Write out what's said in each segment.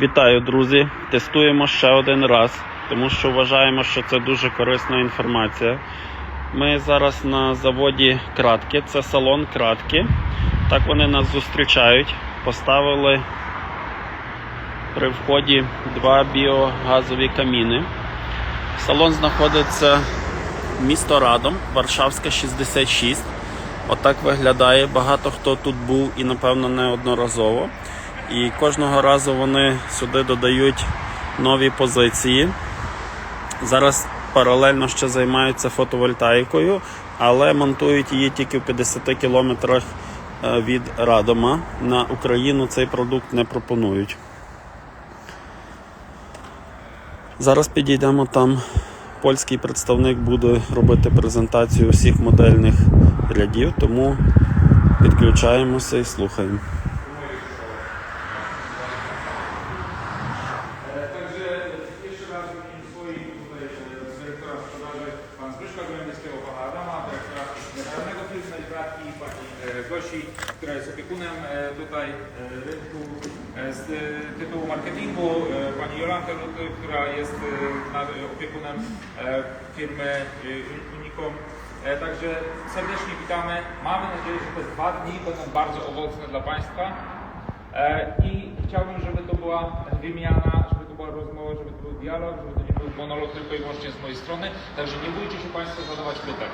Вітаю, друзі! Тестуємо ще один раз, тому що вважаємо, що це дуже корисна інформація. Ми зараз на заводі Кратки, це салон Кратки. Так вони нас зустрічають. Поставили при вході два біогазові каміни. Салон знаходиться місто Радом, Варшавська 66. Отак виглядає. Багато хто тут був і, напевно, неодноразово. І кожного разу вони сюди додають нові позиції. Зараз паралельно ще займаються фотовольтаїкою, але монтують її тільки в 50 кілометрах е, від Радома. На Україну цей продукт не пропонують. Зараз підійдемо там. Польський представник буде робити презентацію всіх модельних рядів, тому підключаємося і слухаємо. Także serdecznie witamy. Mamy nadzieję, że te dwa dni będą bardzo owocne dla Państwa. E, I chciałbym, żeby to była wymiana, żeby to była rozmowa, żeby to był dialog, żeby to nie był monolog tylko i wyłącznie z mojej strony. Także nie bójcie się Państwo zadawać pytań.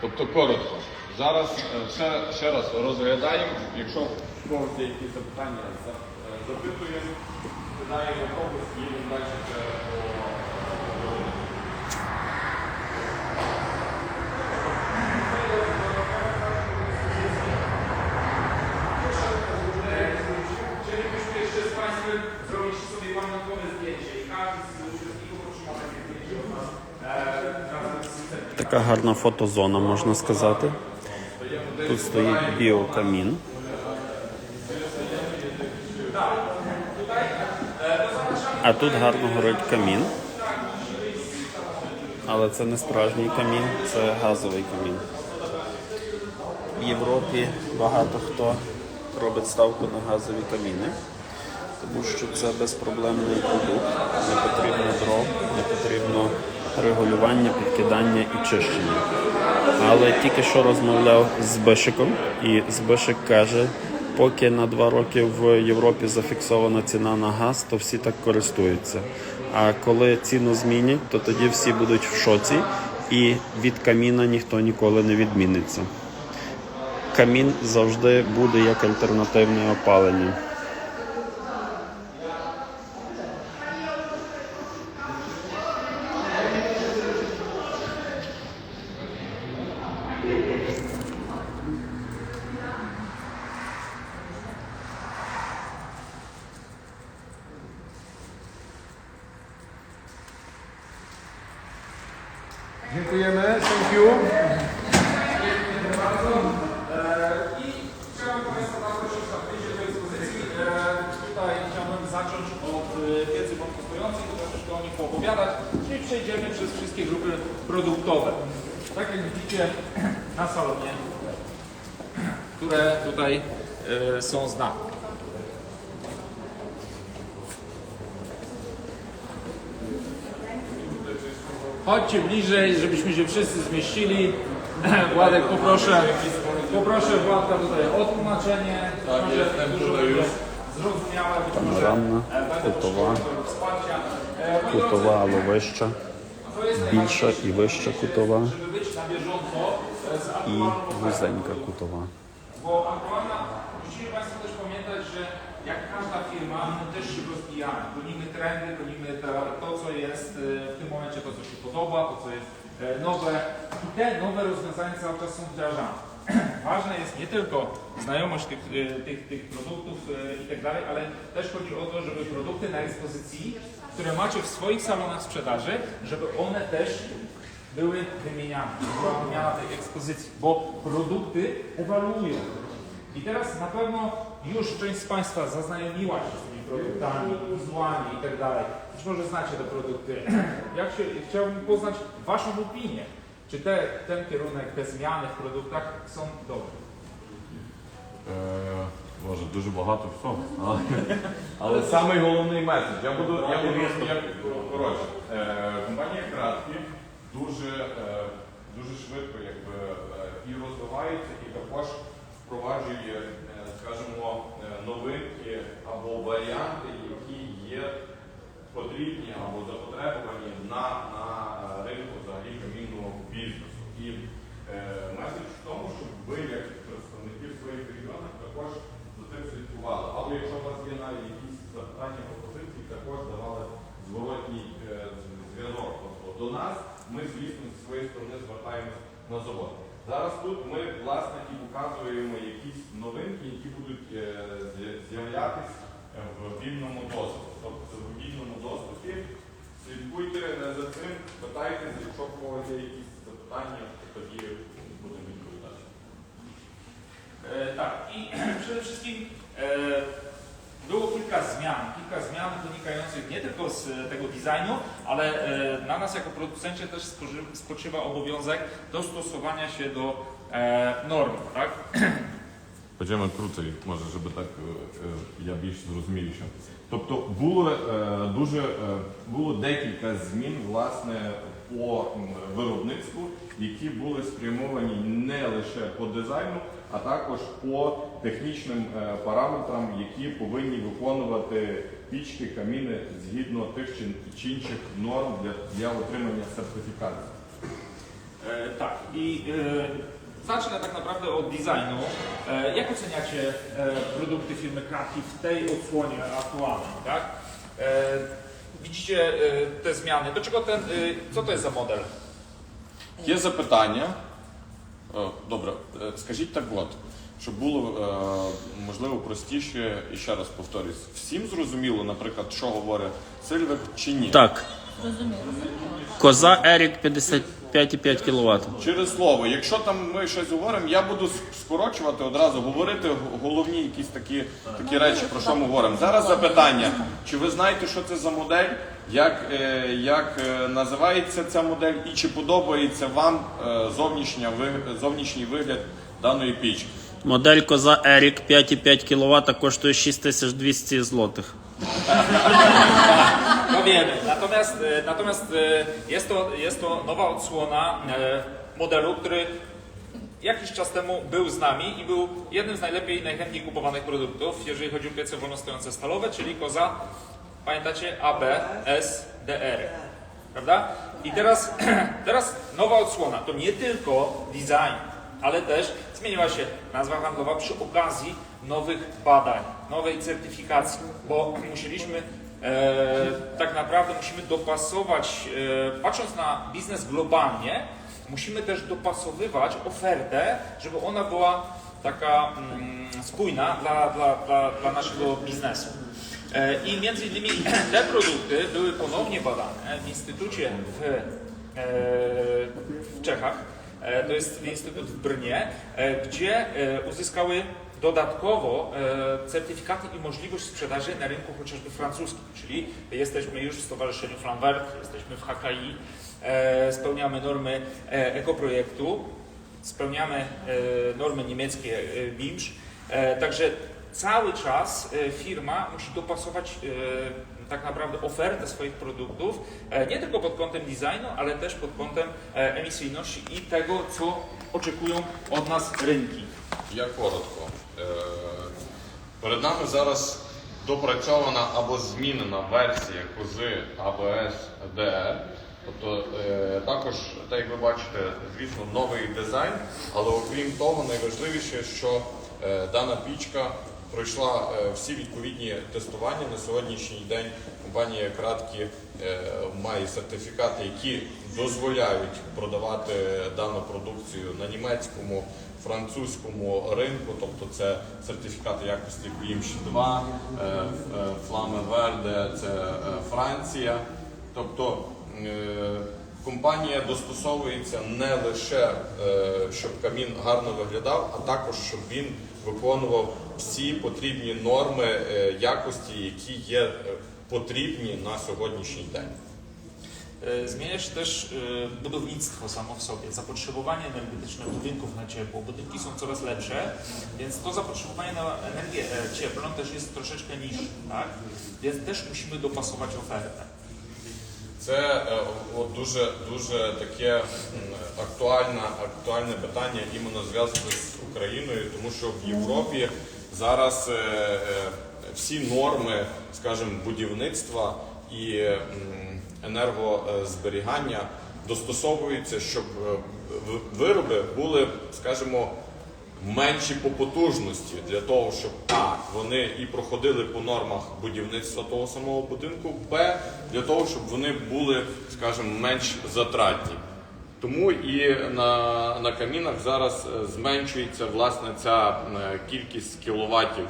Тобто коротко. Зараз е, ще, ще раз розглядаємо, якщо в когось є якісь запитання, за- е, запитуємо, питаємо когось і їдемо далі вже по Така гарна фотозона, можна сказати. Тут стоїть біокамін. А тут гарно горить камін. Але це не справжній камін, це газовий камін. В Європі багато хто робить ставку на газові каміни, тому що це безпроблемний продукт, не потрібно дров, не потрібно регулювання, підкидання і чищення. Але тільки що розмовляв з Бишиком, і Збишик каже, поки на два роки в Європі зафіксована ціна на газ, то всі так користуються. А коли ціну змінять, то тоді всі будуть в шоці, і від каміна ніхто ніколи не відміниться. Камін завжди буде як альтернативне опалення. Zacząć od e, wiedzy kompostującej, to troszeczkę o nich poopowiadać, czyli przejdziemy przez wszystkie grupy produktowe. Tak jak widzicie na salonie, które tutaj e, są znane. Chodźcie bliżej, żebyśmy się wszyscy zmieścili. Władek, poproszę, poproszę Władka tutaj o tłumaczenie. Tak, jestem tutaj już. Może Панорамна, e, кутова. E, кутова, jest більша і вища кутова, e, і вузенька кутова. Bo aktualna, musimy Państwo też pamiętać, że jak każda firma, my też się rozwijamy. Gonimy trendy, gonimy to, co jest e, w tym momencie, to, co się podoba, to, co jest e, nowe. I te nowe rozwiązania cały czas są wdrażane. Ważna jest nie tylko znajomość tych, e, tych, tych produktów e, i tak dalej, ale też chodzi o to, żeby produkty na ekspozycji, które macie w swoich salonach sprzedaży, żeby one też były wymieniane, była wymiana tej ekspozycji, bo produkty ewaluują. I teraz na pewno już część z Państwa zaznajomiła się z tymi produktami, wizualnie i tak dalej. Być może znacie te produkty. Jak się, chciałbym poznać Waszą opinię. Czy te, ten kierunek, te zmiany w produktach są dobre? Е, може дуже багато всього. Але, але самий головний меседж. Я буду, я буду я, коротше. Е, компанія Краткі дуже, е, дуже швидко якби, е, і розвивається, і також впроваджує, е, скажімо, е, новинки або варіанти, які є потрібні або запотребувані на, на е, камінного бізнесу. І е, меседж в тому, щоб ви, як представники в своїх регіонах, також за цим слідкували. Або якщо у вас є навіть якісь запитання пропозиції, також давали зворотній е, зв'язок. Тобто до нас ми, звісно, зі своєї сторони звертаємось на завод. Зараз тут ми власне і показуємо якісь новинки, які будуть е, з'я- з'являтись е, в вільному доступі. Тобто це в вільному доступі. Слідкуйте е, за цим, питайтеся, якщо в когось є якісь запитання, тоді будемо відповідати. E, tak, i przede wszystkim e, było kilka zmian, kilka zmian wynikających nie tylko z e, tego designu, ale e, na nas jako producencie też spoczywa obowiązek dostosowania się do e, norm, tak? Круцей, може, щоб так е, е, я більш зрозуміліше. Тобто було е, дуже е, було декілька змін власне по виробництву, які були спрямовані не лише по дизайну, а також по технічним е, параметрам, які повинні виконувати пічки, каміни згідно тих чи, чи інших норм для, для отримання сертифікації. E, tak, i e, zacznę tak naprawdę od designu. E, jak oceniacie e, produkty firmy Kraki w tej odsłonie aktualnej, tak? E, widzicie e, te zmiany. Do czego ten, e, co to jest za model? Є запитання. Е, Добре, е, скажіть так от, Щоб було е, можливо простіше, і ще раз повторюсь, всім зрозуміло, наприклад, що говорить Сильвер чи ні? Так, коза Ерік 55,5 кВт. Через слово, якщо там ми щось говоримо, я буду с- скорочувати одразу, говорити головні якісь такі, такі речі, про що ми говоримо. Зараз запитання. Чи ви знаєте, що це за модель? Як, е, як е, називається ця модель і чи подобається вам е, зовнішня, ви- зовнішній вигляд даної пічки? Модель коза Ерік 5,5 кВт коштує 6200 злотих. No wiemy. Natomiast, e, natomiast e, jest, to, jest to nowa odsłona e, modelu, który jakiś czas temu był z nami i był jednym z najlepiej i najchętniej kupowanych produktów, jeżeli chodzi o piece wolnostojące stalowe, czyli koza, pamiętacie, ABSDR. Prawda? I teraz, teraz nowa odsłona to nie tylko design, ale też zmieniła się nazwa handlowa przy okazji nowych badań, nowej certyfikacji, bo musieliśmy e, tak naprawdę musimy dopasować, e, patrząc na biznes globalnie, musimy też dopasowywać ofertę, żeby ona była taka mm, spójna dla, dla, dla, dla naszego biznesu. E, I między innymi te produkty były ponownie badane w instytucie w, e, w Czechach, to jest instytut w Brnie, e, gdzie e, uzyskały dodatkowo e, certyfikaty i możliwość sprzedaży na rynku chociażby francuskim, czyli jesteśmy już w Stowarzyszeniu Flambert, jesteśmy w HKI, e, spełniamy normy e, ekoprojektu, spełniamy e, normy niemieckie e, BIMSZ, e, także cały czas e, firma musi dopasować e, tak naprawdę ofertę swoich produktów, e, nie tylko pod kątem designu, ale też pod kątem e, emisyjności i tego, co oczekują od nas rynki. Я коротко. Перед нами зараз допрацьована або змінена версія кози ABS DR. Тобто також, так як ви бачите, звісно, новий дизайн, але окрім того, найважливіше, що дана пічка пройшла е, всі відповідні тестування. На сьогоднішній день компанія Краткі е, має сертифікати, які дозволяють продавати дану продукцію на німецькому, французькому ринку, тобто це сертифікати якості Куїмші 2, е, Фламе Верде, це Франція. Тобто компанія достосовується не лише, щоб камін гарно виглядав, а також щоб він виконував всі потрібні норми е, якості, які є е, потрібні на сьогоднішній день. E, Zmienia się też e, budownictwo samo w sobie, zapotrzebowanie energetyczne budynków na ciepło. Budynki są coraz lepsze, więc to zapotrzebowanie na energię e, cieplną też jest troszeczkę niższe, tak? Więc też musimy dopasować ofertę. Це е, от дуже дуже таке актуальне, актуальне питання іменно зв'язане з Україною, тому що в Європі зараз е, е, всі норми, скажімо, будівництва і енергозберігання достосовуються, щоб вироби були, скажімо, менші по потужності для того, щоб а вони і проходили по нормах будівництва того самого будинку, б для того, щоб вони були, скажімо, менш затратні. Тому і на, на камінах зараз е, зменшується власне ця е, кількість кіловатів.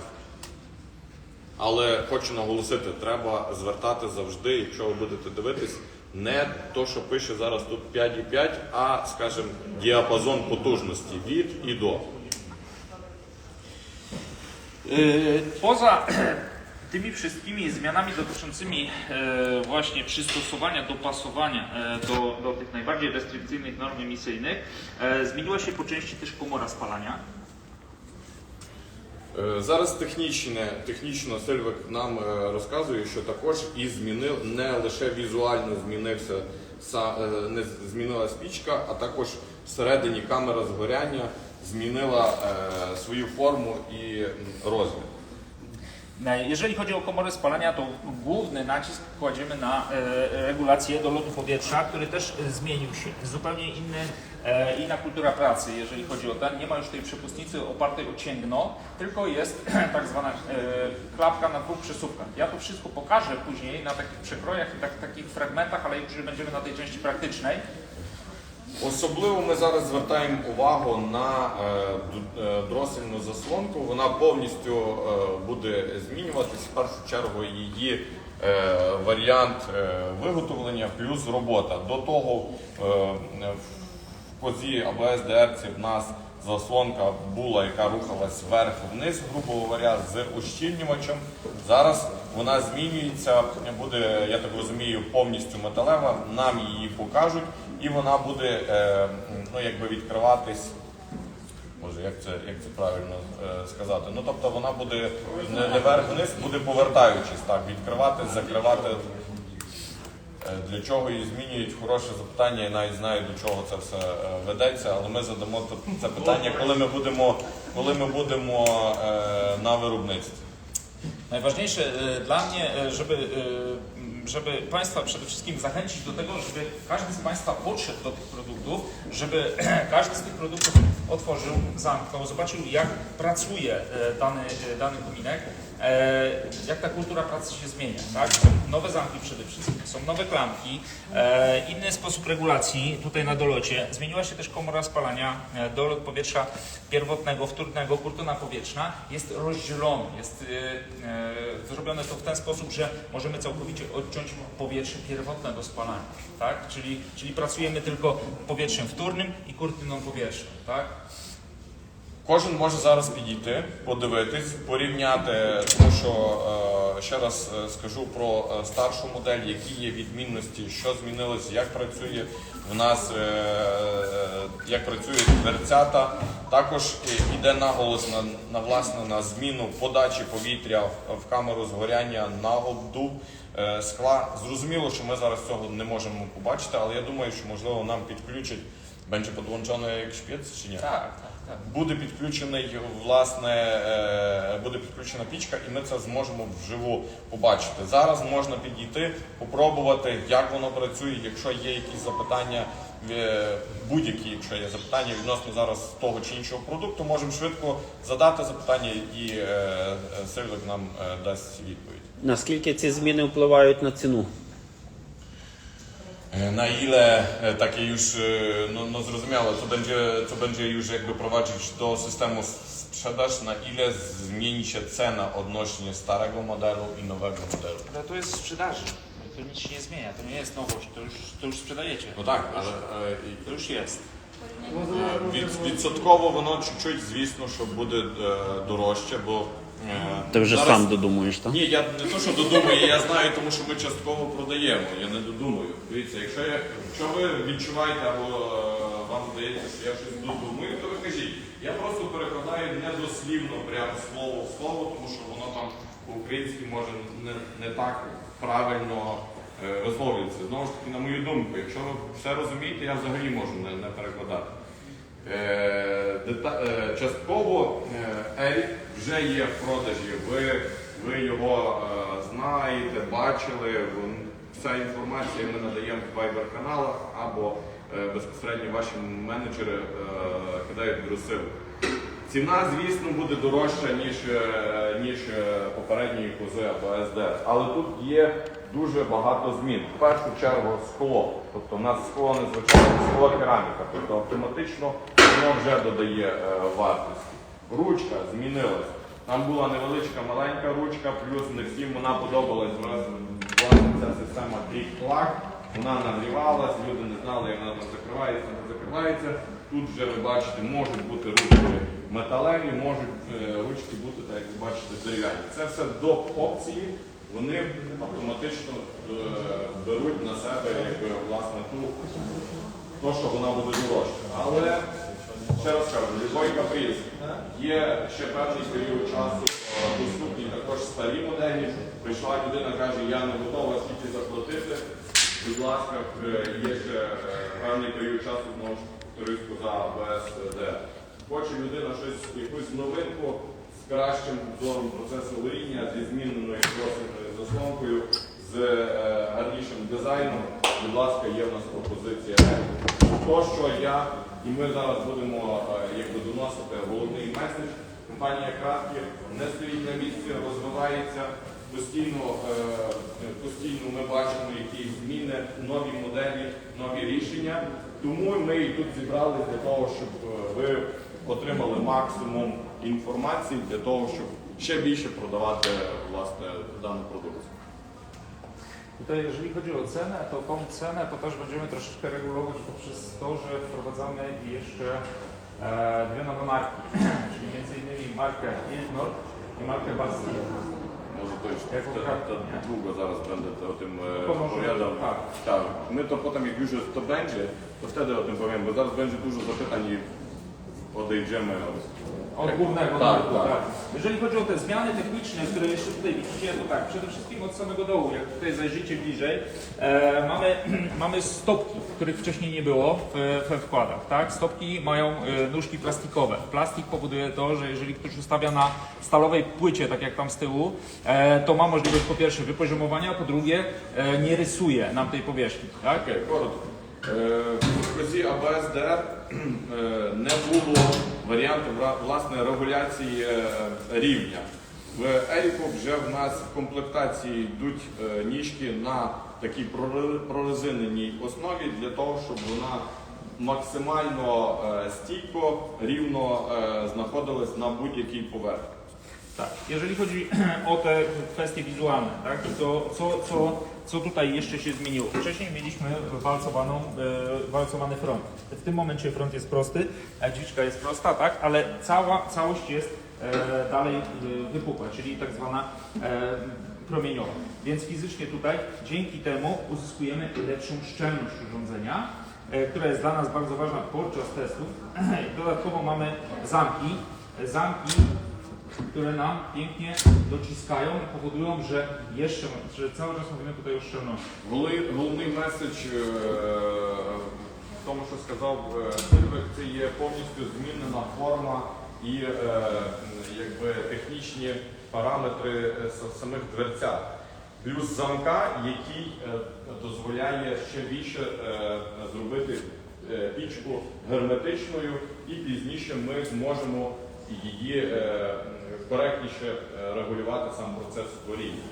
Але хочу наголосити, треба звертати завжди, якщо ви будете дивитись, не то, що пише зараз тут 5,5, а, скажімо, діапазон потужності від і до. Yy, Poza tymi wszystkimi zmianami dotyczącymi e, właśnie przystosowania, dopasowania e, do, do tych najbardziej restrykcyjnych norm emisyjnych, e, zmieniła się po części też komora spalania. Е, Зараз технічне, технічно Сильвик нам е, розказує, що також і змінив не лише візуально змінився са- е, не з- змінилась пічка, а також всередині камера згоряння zmieniła e, swoją formę i mm, rozmiar. Jeżeli chodzi o komory spalania, to główny nacisk kładziemy na e, regulację do lotu powietrza, który też zmienił się. Zupełnie inny, e, inna kultura pracy, jeżeli chodzi o ten. Nie ma już tej przepustnicy opartej o cięgno, tylko jest tak zwana klapka na dwóch przesuwkach. Ja to wszystko pokażę później na takich przekrojach i tak, takich fragmentach, ale już będziemy na tej części praktycznej. Особливо ми зараз звертаємо увагу на е, е, дросельну заслонку. Вона повністю е, буде змінюватись. В першу чергу її варіант виготовлення плюс робота. До того в козі або СДРці в нас заслонка була, яка рухалась вверх-вниз, грубо говоря, з ущільнювачем. Зараз вона змінюється, буде, я так розумію, повністю металева. Нам її покажуть, і вона буде е, ну, якби відкриватись. Боже, як це, як це правильно е, сказати? Ну тобто вона буде не, вверх-вниз, буде повертаючись так, відкривати, закривати. Е, Для чого її змінюють? Хороше запитання, я навіть знаю, до чого це все ведеться, але ми задамо це питання, коли ми будемо, коли ми будемо на виробництwie. Najważniejsze dla mnie, żeby, żeby Państwa przede wszystkim zachęcić do tego, żeby każdy z Państwa podszedł do tych produktów, żeby każdy z tych produktów otworzył, zamknął, zobaczył jak pracuje e, dany, e, dany kominek, jak ta kultura pracy się zmienia. Tak? Są nowe zamki przede wszystkim, są nowe klamki, e, inny sposób regulacji tutaj na dolocie. Zmieniła się też komora spalania, e, dolot powietrza pierwotnego, wtórnego, kurtyna powietrzna jest rozdzielony, jest e, e, zrobione to w ten sposób, że możemy całkowicie odciąć powietrze pierwotne do spalania, tak? Czyli, czyli pracujemy tylko powietrzem wtórnym i kurtyną powietrzną, tak? Кожен може зараз підійти, подивитись, порівняти, тому що е, ще раз е, скажу про е, старшу модель, які є відмінності, що змінилося, як працює в нас, як працюють дверцята. Також е, йде наголос на, на власне на зміну подачі повітря в, камеру згоряння на обдув скла. Зрозуміло, що ми зараз цього не можемо побачити, але я думаю, що можливо нам підключать. Będzie podłączony jak szpiec, чи ні? Tak. Буде підключений власне, е, буде підключена пічка, і ми це зможемо вживу побачити. Зараз можна підійти, попробувати, як воно працює. Якщо є якісь запитання, е, будь-які, якщо є запитання відносно зараз того чи іншого продукту, можемо швидко задати запитання, і е, е, нам дасть відповідь. Наскільки ці зміни впливають на ціну? E, Na ile e, takie już, e, no, no zrozumiałe, co będzie, co będzie już jakby prowadzić do systemu s- sprzedaż, na ile zmieni się cena odnośnie starego modelu i nowego modelu? Ale to jest w sprzedaży. To nic się nie zmienia, to nie jest nowość, to już, to już sprzedajecie. No tak, ale e, i- To już jest. е, від, відсотково воно чуть-чуть, звісно, що буде е, дорожче, бо Е, Ти вже зараз- сам додумуєш, так? Ні, я не то, що додумаю, я знаю, тому що ми частково продаємо. Я не додумую. Дивіться, якщо, я, якщо ви відчуваєте або е, вам здається, що я щось додумую, то ви кажіть. Я просто перекладаю недослівно прямо слово в слово, тому що воно там по-українськи може не, не так правильно е, висловлюється. Знову ж таки, на мою думку, якщо ви все розумієте, я взагалі можу не, не перекладати. Е, частково е, Ерік вже є в продажі. Ви, ви його е, знаєте, бачили. Вся інформація ми надаємо в Viber каналах або е, безпосередньо ваші менеджери е, кидають розсилку. Ціна, звісно, буде дорожча, ніж, е, ніж е, попередньої кози або СД. Але тут є дуже багато змін. В першу чергу скло. Тобто у нас скло не звичайне скло кераміка. Тобто автоматично воно вже додає е, вартості. Ручка змінилась. Там була невеличка маленька ручка, плюс не всім вона подобалась. Власне ця система клік-клак. Вона нагрівалась, люди не знали, як вона там закривається, не закривається. Тут вже ви бачите, можуть бути ручки металеві, можуть е, ручки бути, так як ви бачите, дерев'яні. Це все до опції, вони автоматично е, беруть на себе якби, власне ту, то, що вона буде дорожча. Але ще раз кажу, любой каприз. Є ще певний період часу е, доступні також старі моделі. Прийшла людина, каже, я не готова скільки заплатити. Будь ласка, е, є ще е, певний період часу, знову ж повторюсь, за БСД. Хоче людина щось, якусь новинку з кращим зором процесу горіння, зі зміненою просиною заслонкою, з е, гарнішим дизайном. Будь ласка, є в нас пропозиція. То, що я і ми зараз будемо е, якби, доносити головний меседж. Компанія Кратки не стоїть на місці, розвивається. Постійно, е, постійно ми бачимо якісь зміни, нові моделі, нові рішення. Тому ми і тут зібрали для того, щоб ви отримали максимум інформації для того, щоб ще bільше продавати власне дану продукцію. Tutaj jeżeli chodzi o cenę, to tą cenę to też będziemy troszeczkę regulować poprzez to, że wprowadzamy jeszcze e, dwie nowe marki, czyli między innymi markę Ilnor i markę Basti. Może to już to, to długo zaraz będę to, o tym e, opowiadał. Tak. tak. My to potem jak już to będzie, to wtedy o tym powiem, bo zaraz będzie dużo zapytań i odejdziemy od od tak, głównego tak, nurtu, tak. tak. Jeżeli chodzi o te zmiany techniczne, które jeszcze tutaj widzicie, to tak, przede wszystkim od samego dołu, jak tutaj zajrzycie bliżej, e, mamy, mamy stopki, których wcześniej nie było w, we wkładach, tak? Stopki mają e, nóżki plastikowe. Plastik powoduje to, że jeżeli ktoś ustawia na stalowej płycie, tak jak tam z tyłu, e, to ma możliwość po pierwsze wypoziomowania, po drugie e, nie rysuje nam tej powierzchni, tak? Okay, козі АБС ДР е, не було варіанту власне регуляції е, рівня. В Еріку вже в нас в комплектації йдуть е, ніжки на такій проре- прорезиненій основі для того, щоб вона максимально е, стійко, рівно е, знаходилась на будь-якій поверхні. Tak. Jeżeli chodzi o te kwestie wizualne, tak, to co, co, co tutaj jeszcze się zmieniło? Wcześniej mieliśmy walcowaną, e, walcowany front. W tym momencie front jest prosty, dźwiczka jest prosta, tak, ale cała, całość jest e, dalej e, wypukła, czyli tak zwana promieniowa. Więc fizycznie tutaj dzięki temu uzyskujemy lepszą szczelność urządzenia, która jest dla nas bardzo ważna podczas testów. Dodatkowo mamy zamki, zamki które nam pięknie dociskają i powodują, że jeszcze, że cały czas mówimy tutaj o szczelności. Головний меседж е, в тому, що сказав е, Сильвик, це є повністю змінена форма і е, якби, технічні параметри е, самих дверцят. Плюс замка, який е, дозволяє ще більше е, зробити е, пічку герметичною, і пізніше ми зможемо її е, коректніше е, регулювати сам процес творіння.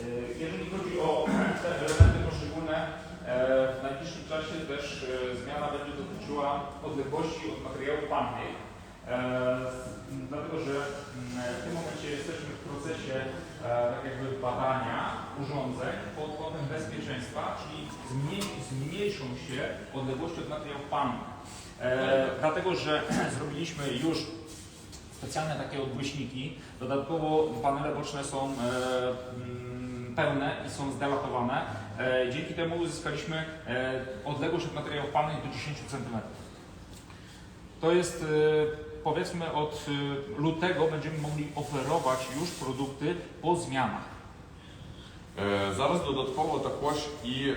E, Jeżeli chodzi o te elementy poszczególne, e, w najbliższym czasie też e, zmiana będzie dotyczyła odległości od materiałów pannych. E, s- Dlatego, że mm, w tym momencie jesteśmy w procesie e, tak jakby badania urządzeń pod kątem bezpieczeństwa, czyli zmniej- zmniejszą się odległości od materiałów pannych. E, Dlatego, że zrobiliśmy już specjalne takie odgłośniki. Dodatkowo panele boczne są e, mm, pełne i są zdalatowane. E, dzięki temu uzyskaliśmy e, odległość od materiałów palnych do 10 cm. To jest e, powiedzmy od e, lutego będziemy mogli oferować już produkty po zmianach. Е, Зараз додатково також і е,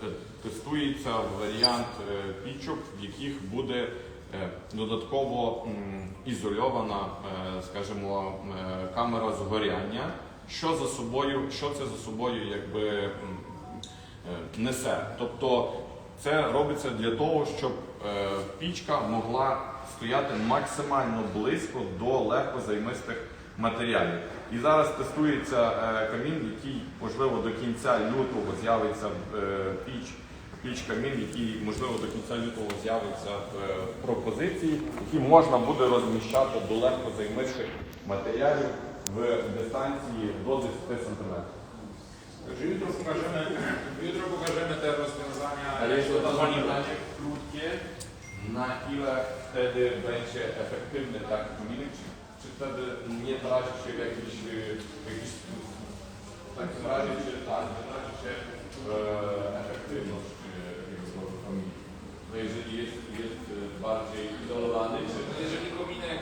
те- тестується варіант е, пічок, в яких буде е, додатково ізольована, е, скажімо, е, камера згоряння. Що за собою, що це за собою якби е, несе? Тобто це робиться для того, щоб е, пічка могла стояти максимально близько до легкозаймистих матеріалів. І зараз тестується е, камін, який можливо до кінця лютого з'явиться е, піч. Піч камін, який можливо до кінця лютого з'явиться в е, пропозиції, які можна буде розміщати до легкозаймистих матеріалів в дистанції до 10 см. Także jutro pokażemy, jutro pokażemy te rozwiązania. Ale jeśli to dodawane zadanie krótkie, na ile wtedy będzie efektywny taki kamień, czy, czy wtedy nie traci się w jakiś, y, jakiś w takim razie, czy tak, nie traci się e, efektywność y, tego kamienia. No jeżeli jest, jest bardziej izolowany, czy Jeżeli kominek,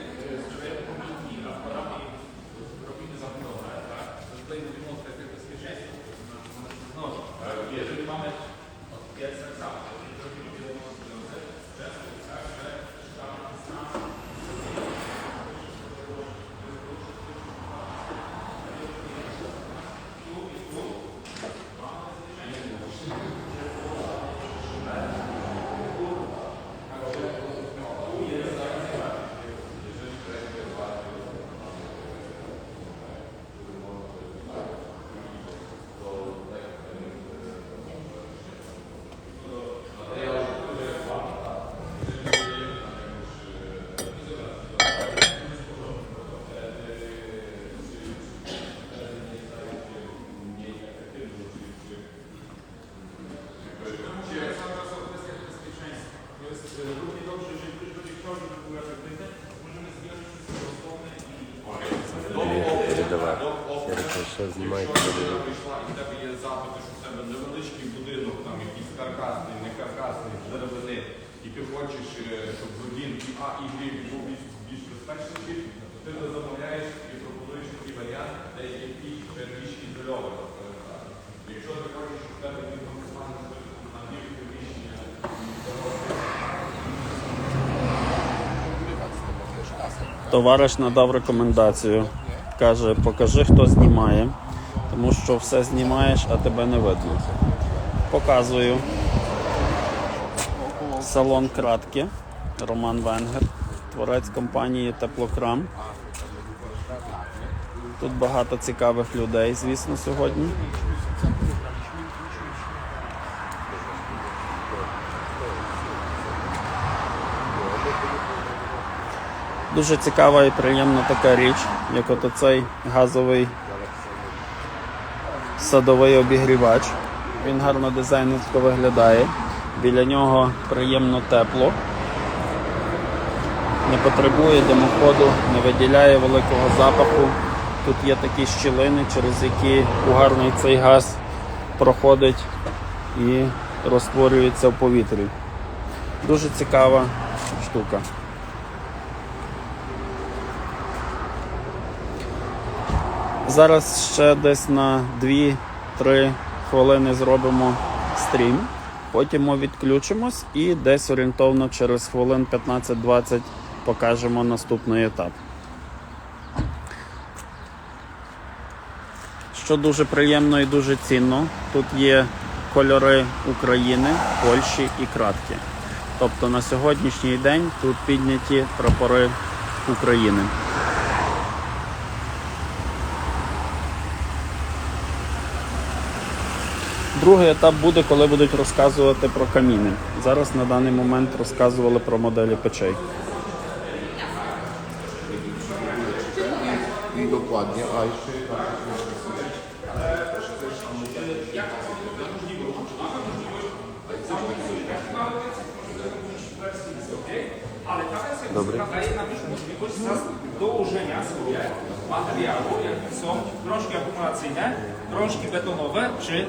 i Якщо людина прийшла і в тебе є запит, що в тебе невеличкий будинок, там якийсь каркасний, не каркасний, деревини, і ти хочеш, е, щоб він і А, і Б був більш, більш безпечніший, то ти не замовляєш і пропонуєш такий варіант, де є більш ізольований. Якщо ти хочеш, щоб в тебе він максимально на більш приміщення, Товариш надав рекомендацію. Каже, покажи, хто знімає, тому що все знімаєш, а тебе не видно. Показую. Салон Кратки, Роман Венгер, творець компанії Теплокрам. Тут багато цікавих людей, звісно, сьогодні. Дуже цікава і приємна така річ, як от цей газовий садовий обігрівач. Він гарно дизайнерсько виглядає. Біля нього приємно тепло. Не потребує димоходу, не виділяє великого запаху. Тут є такі щілини, через які угарний цей газ проходить і розтворюється в повітрі. Дуже цікава штука. Зараз ще десь на 2-3 хвилини зробимо стрім. Потім ми відключимось і десь орієнтовно через хвилин 15-20 покажемо наступний етап. Що дуже приємно і дуже цінно, тут є кольори України, Польщі і кратки. Тобто на сьогоднішній день тут підняті прапори України. Другий етап буде, коли будуть розказувати про каміни. Зараз на даний момент розказували про моделі печей. Dokładnie, a jeszcze wysoka daje nam już możliwość dołożenia sobie materiału, jakim są krążki akumulacyjne, krążki betonowe czy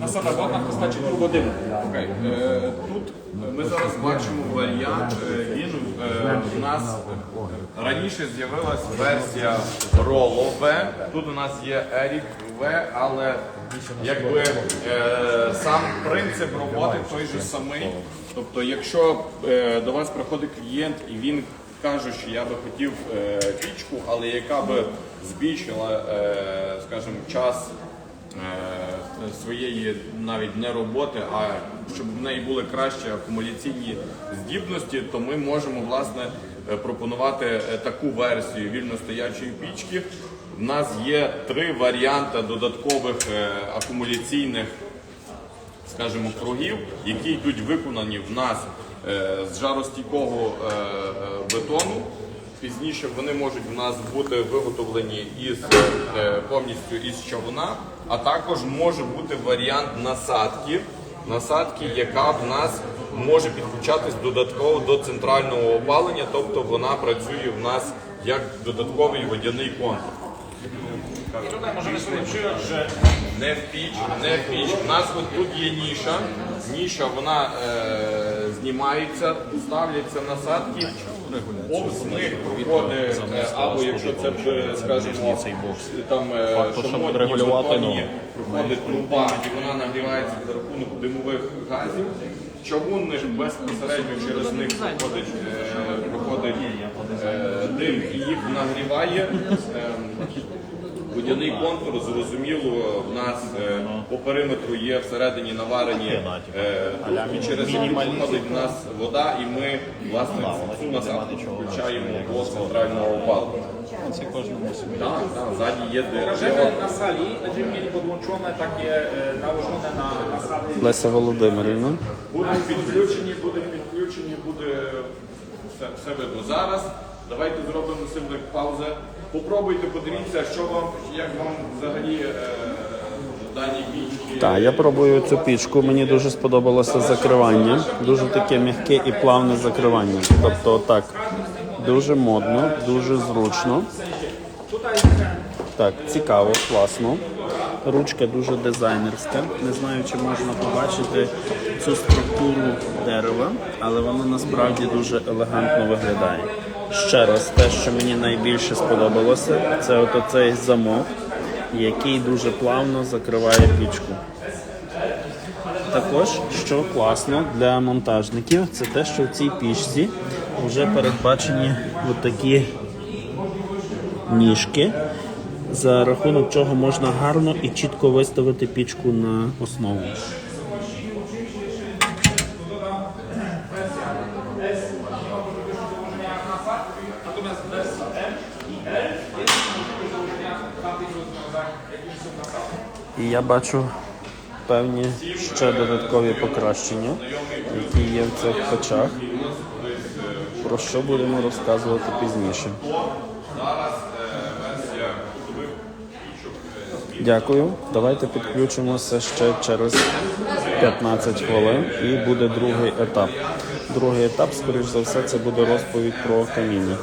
nasada wodna w postaci turbodymu. Окей, е, тут ми зараз бачимо варіант. е, Він е, у нас раніше з'явилась версія Rolo V. Тут у нас є Eric V, але якби е, сам принцип роботи той же самий. Тобто, якщо е, до вас приходить клієнт і він каже, що я би хотів е, пічку, але яка би збільшила, е, скажімо, час е, своєї навіть не роботи, а щоб в неї були кращі акумуляційні здібності, то ми можемо власне е, пропонувати е, таку версію вільностоячої пічки. В нас є три варіанти додаткових е, акумуляційних скажімо, кругів, які йдуть виконані в нас е, з жаростійкого е, е, бетону. Пізніше вони можуть в нас бути виготовлені із е, повністю із човна, а також може бути варіант насадки, насадки, яка в нас може підключатись додатково до центрального опалення, тобто вона працює в нас як додатковий водяний контур. Не в піч, не в піч. У нас от тут є ніша. Ніша вона е, знімається, ставляться насадки. Повз них проходить, е, або якщо це скажімо, там е, шамотні регулювати, ну. проходить труба, і вона нагрівається за рахунок димових газів. Чавунник безпосередньо через них проходить, е, проходить дим і їх нагріває. Водяний контур, зрозуміло, в нас е, по периметру є всередині наварені е, трубки, через які проходить в нас вода, і ми власне цю насадку включаємо до центрального опалення. Це кожному собі. Так, так, ззаді є дирка. Możemy na sali będziemy mieli podłączone takie e, nałożone na nasady Леся Володимирівна. Будуть підключені, буде підключені, буде все, все видно. Зараз давайте зробимо символик паузи. Попробуйте, подивіться, що вам, як вам взагалі е, дані пічки. Так, я пробую цю пічку. Мені дуже сподобалося закривання. Дуже таке м'яке і плавне закривання. Тобто, так, дуже модно, дуже зручно. Так, цікаво, класно. Ручка дуже дизайнерська. Не знаю, чи можна побачити цю структуру дерева, але воно насправді дуже елегантно виглядає. Ще раз, те, що мені найбільше сподобалося, це от оцей замок, який дуже плавно закриває пічку. Також, що класно для монтажників, це те, що в цій пічці вже передбачені такі ніжки, за рахунок чого можна гарно і чітко виставити пічку на основу. Natomiast wersja M i L jest możliwość dołożenia tamtych rozwiązań, jakimi są nasady. І я бачу певні ще додаткові покращення, які є в цих печах, про що будемо розказувати пізніше. Дякую. Давайте підключимося ще через 15 хвилин і буде другий етап. Другий етап, скоріш за все, це буде розповідь про каміння.